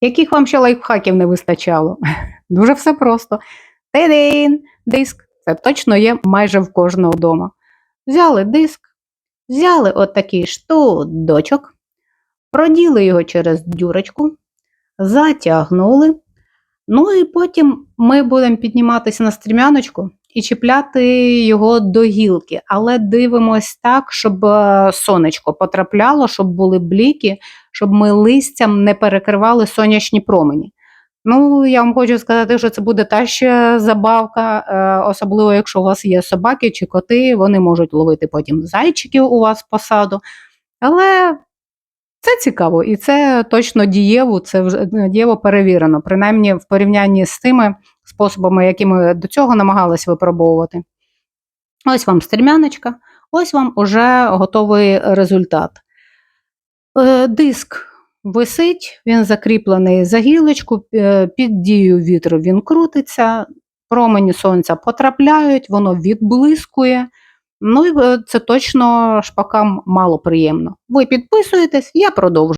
Яких вам ще лайфхаків не вистачало? Дуже все просто. Тидин, диск. Це точно є майже в кожного вдома. Взяли диск, взяли отакий штудочок, проділи його через дюрочку, затягнули. Ну і потім ми будемо підніматися на стрімяночку і чіпляти його до гілки, але дивимось так, щоб е, сонечко потрапляло, щоб були бліки, щоб ми листям не перекривали сонячні промені. Ну, я вам хочу сказати, що це буде та ще забавка, е, особливо якщо у вас є собаки чи коти, вони можуть ловити потім зайчиків у вас в посаду. Але це цікаво і це точно дієво, це вже е, дієво перевірено, принаймні в порівнянні з тими способами, які ми до цього намагалися випробовувати. Ось вам стрімяночка, ось вам уже готовий результат. Е, Диск висить, він закріплений за гілочку, е, під дією вітру він крутиться, промені сонця потрапляють, воно відблискує. Ну і е, це точно шпакам мало приємно. Ви підписуєтесь, я продовжую.